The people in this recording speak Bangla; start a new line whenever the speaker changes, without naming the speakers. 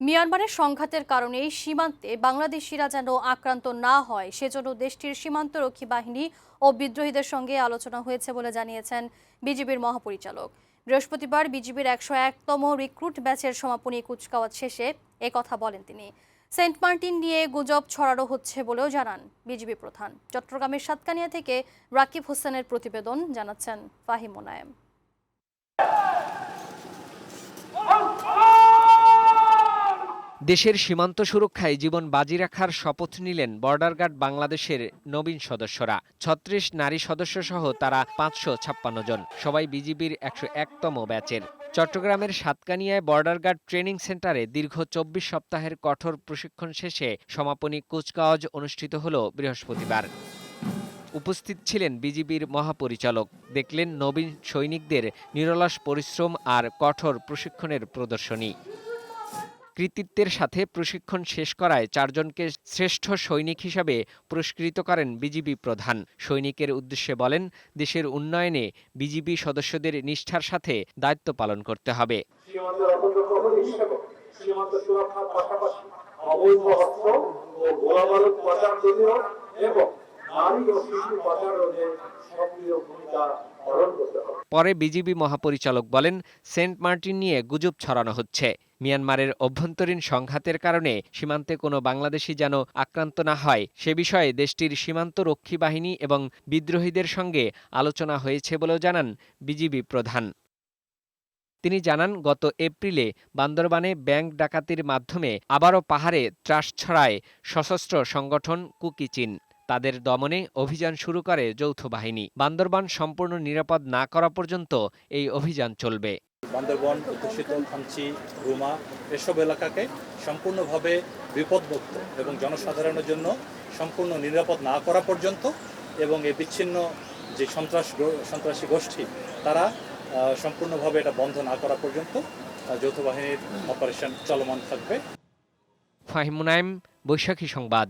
মিয়ানমারের সংঘাতের কারণে সীমান্তে বাংলাদেশিরা যেন আক্রান্ত না হয়, সেজন্য দেশটির সীমান্তরক্ষী বাহিনী ও বিদ্রোহীদের সঙ্গে আলোচনা হয়েছে বলে জানিয়েছেন বিজিবির মহাপরিচালক। বৃহস্পতিবার বিজিবির একশো একতম রিক্রুট ব্যাচের সমাপনী কুচকাওয়াজ শেষে এ কথা বলেন তিনি। সেন্ট মার্টিন নিয়ে গুজব ছড়ানো হচ্ছে বলেও জানান বিজিবি প্রধান। চট্টগ্রামের সাতকানিয়া থেকে রাকিব হোসেনের প্রতিবেদন জানাচ্ছেন ফাহিম মোনায়েম।
দেশের সীমান্ত সুরক্ষায় জীবন বাজি রাখার শপথ নিলেন বর্ডার গার্ড বাংলাদেশের নবীন সদস্যরা। ছত্রিশ নারী সদস্য সহ তারা পাঁচশো ছাপ্পান্ন জন। সবাই বিজিবির একশো একতম ব্যাচের। চট্টগ্রামের সাতকানিয়ায় বর্ডার গার্ড ট্রেনিং সেন্টারে দীর্ঘ চব্বিশ সপ্তাহের কঠোর প্রশিক্ষণ শেষে সমাপনী কুচকাওয়াজ অনুষ্ঠিত হল বৃহস্পতিবার। উপস্থিত ছিলেন বিজিবির মহাপরিচালক। দেখলেন নবীন সৈনিকদের নিরলস পরিশ্রম আর কঠোর প্রশিক্ষণের প্রদর্শনী। কৃতিত্বের সাথে প্রশিক্ষণ শেষ করায় চারজনকে শ্রেষ্ঠ সৈনিক হিসাবে পুরস্কৃত করেন বিজিবি প্রধান। সৈনিকের উদ্দেশ্যে বলেন দেশের উন্নয়নে বিজিবি সদস্যদের নিষ্ঠার সাথে দায়িত্ব পালন করতে হবে।
সীমান্ত অখণ্ড প্রহরী হিসেবে সীমান্ত সুরক্ষার পাশাপাশি অবৈধ অস্ত্র ও গোলাবারুদ পাচার প্রতিরোধ এবং নারী ও শিশু পাচার রোধে সক্রিয় ভূমিকা পালন করতে হবে।
পরে বিজিবি মহাপরিচালক বলেন সেন্ট মার্টিন নিয়ে গুজব ছড়ানো হচ্ছে। মিয়ানমারের অভ্যন্তরীণ সংঘাতের কারণে সীমান্তে কোনো বাংলাদেশি যেন আক্রান্ত না হয়, সে বিষয়ে দেশটির সীমান্ত রক্ষী বাহিনী এবং বিদ্রোহীদের সঙ্গে আলোচনা হয়েছে বলেও জানান বিজিবি প্রধান। তিনি জানান, গত এপ্রিলে বান্দরবানে ব্যাংক ডাকাতির মাধ্যমে আবারও পাহাড়ে ত্রাস ছড়ায় সশস্ত্র সংগঠন কুকিচিন। তাদের দমনে অভিযান শুরু করে যৌথ বাহিনী। বান্দরবান সম্পূর্ণ নিরাপদ না করা পর্যন্ত এই অভিযান চলবে।
বান্দরবন অধ্যুষিত খামচি, রুমা, এসব এলাকাকে সম্পূর্ণভাবে বিপদমুক্ত এবং জনসাধারণের জন্য সম্পূর্ণ নিরাপদ না করা পর্যন্ত এবং এই বিচ্ছিন্ন যে সন্ত্রাস সন্ত্রাসী গোষ্ঠী, তারা সম্পূর্ণভাবে এটা বন্ধ না করা পর্যন্ত যৌথ বাহিনীর অপারেশন চলমান থাকবে।
ফাহিমুনাইম বৈশাখী সংবাদ।